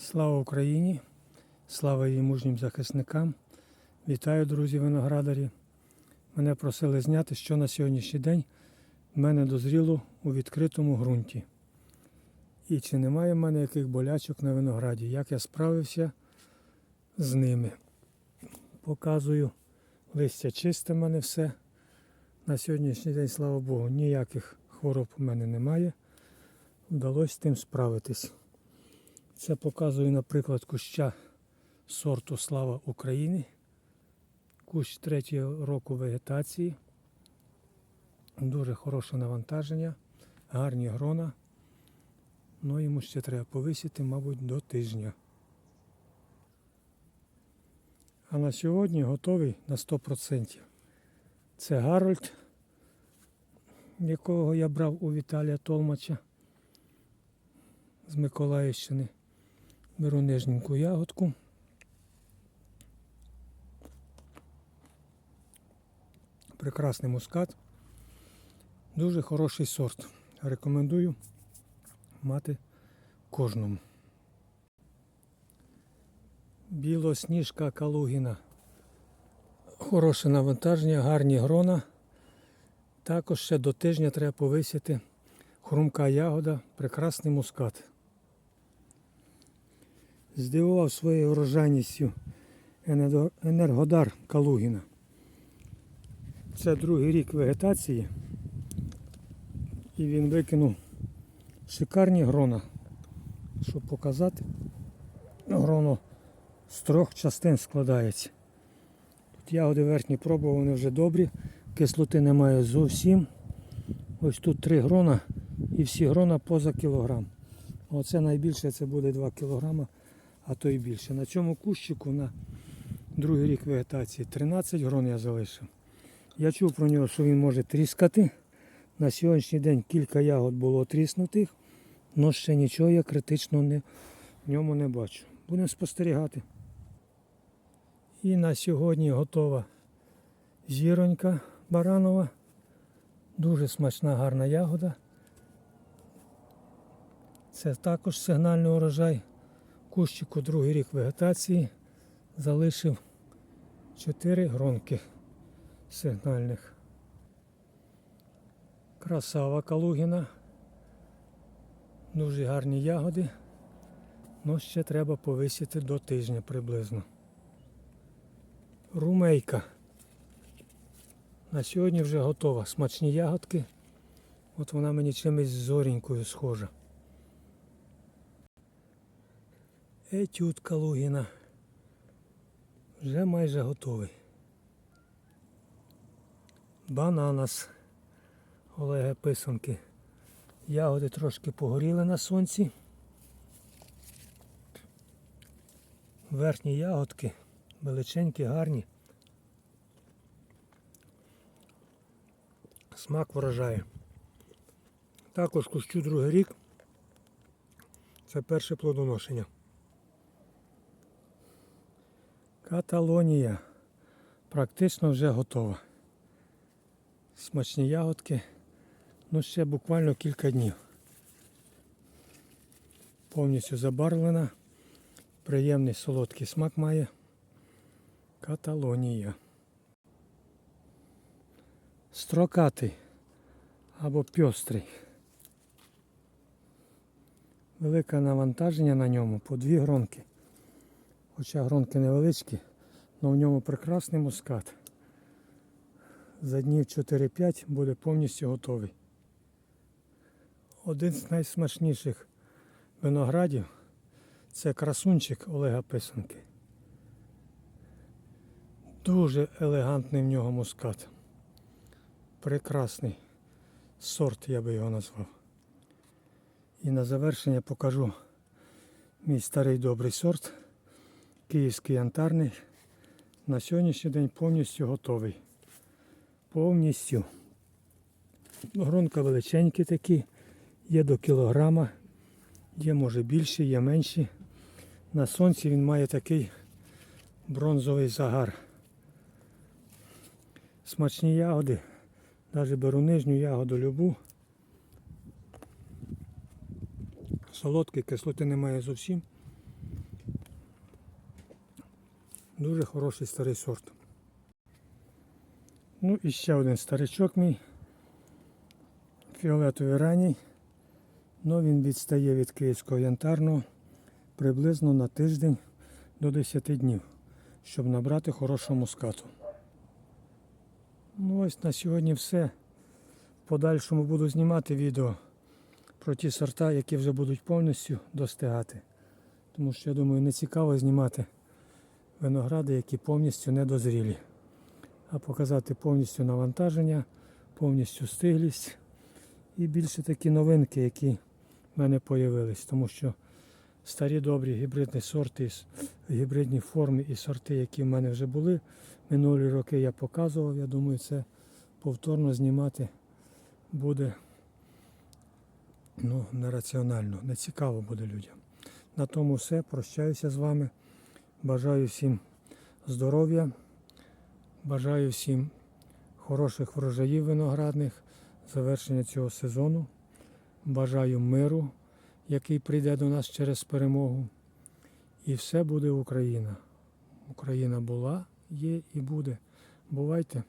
Слава Україні! Слава її мужнім захисникам! Вітаю, друзі виноградарі! Мене просили зняти, що на сьогоднішній день в мене дозріло у відкритому ґрунті. І чи немає в мене яких болячок на винограді, як я справився з ними. Показую, листя чисте в мене все. На сьогоднішній день, слава Богу, ніяких хвороб у мене немає. Вдалося з тим справитись. Це показую, наприклад, куща сорту Слава України. Кущ третього року вегетації. Дуже хороше навантаження, гарні грона. Ну йому ще треба повисіти, мабуть, до тижня. А на сьогодні готовий на 100%. Це Гарольд, якого я брав у Віталія Толмача з Миколаївщини. Беру нижненьку ягодку. Прекрасний мускат. Дуже хороший сорт. Рекомендую мати кожному. Білосніжка Калугіна. Хороше навантаження, гарні грона. Також ще до тижня треба повисити хрумка ягода, прекрасний мускат. Здивував своєю врожайністю енергодар Калугіна. Це другий рік вегетації. І він викинув шикарні грона. Щоб показати, гроно з трьох частин складається. Тут ягоди верхні пробував, вони вже добрі, кислоти немає зовсім. Ось тут три грона і всі грона поза кілограм. Оце найбільше це буде 2 кілограма, а то й більше. На цьому кущику на другий рік вегетації 13 грон я залишив. Я чув про нього, що він може тріскати. На сьогоднішній день кілька ягод було тріснутих, але ще нічого я критично не, в ньому не бачу. Будемо спостерігати. І на сьогодні готова зіронька баранова. Дуже смачна гарна ягода. Це також сигнальний урожай. Кущику другий рік вегетації залишив 4 гронки сигнальних. Красава Калугіна. Дуже гарні ягоди. Ну, ще треба повисіти до тижня приблизно. Румейка. На сьогодні вже готова. Смачні ягодки. От вона мені чимось зорінькою схожа. Етюд Калугіна. Вже майже готовий. Бананас Олега Писанки. Ягоди трошки погоріли на сонці. Верхні ягодки величенькі, гарні. Смак вражає. Також кущу другий рік. Це перше плодоношення. Каталонія практично вже готова. Смачні ягодки. Ну ще буквально кілька днів. Повністю забарвлена. Приємний солодкий смак має. Каталонія. Строкатий або пьострий. Велике навантаження на ньому по дві гронки. Хоча гронки невеличкі, але в ньому прекрасний мускат. За днів 4-5 буде повністю готовий. Один з найсмачніших виноградів це красунчик Олега Писанки. Дуже елегантний в нього мускат. Прекрасний сорт, я би його назвав. І на завершення покажу мій старий добрий сорт. Київський янтарний. На сьогоднішній день повністю готовий. Повністю. Гронка величенькі такі, є до кілограма, є може більші, є менші. На сонці він має такий бронзовий загар. Смачні ягоди. Навіть беру нижню ягоду любу. Солодкий, кислоти немає зовсім. Дуже хороший старий сорт. Ну і ще один старичок мій. Фіолетовий ранній. Ну він відстає від київського янтарного приблизно на тиждень до 10 днів, щоб набрати хорошого мускату. Ну ось на сьогодні все. В подальшому буду знімати відео про ті сорта, які вже будуть повністю достигати. Тому що я думаю, не цікаво знімати виногради, які повністю недозрілі. А показати повністю навантаження, повністю стиглість і більше такі новинки, які в мене з'явились. Тому що старі добрі гібридні сорти, гібридні форми і сорти, які в мене вже були минулі роки, я показував. Я думаю, це повторно знімати буде ну, нераціонально, не цікаво буде людям. На тому все. Прощаюся з вами. Бажаю всім здоров'я. Бажаю всім хороших врожаїв виноградних, завершення цього сезону. Бажаю миру, який прийде до нас через перемогу. І все буде Україна. Україна була, є і буде. Бувайте!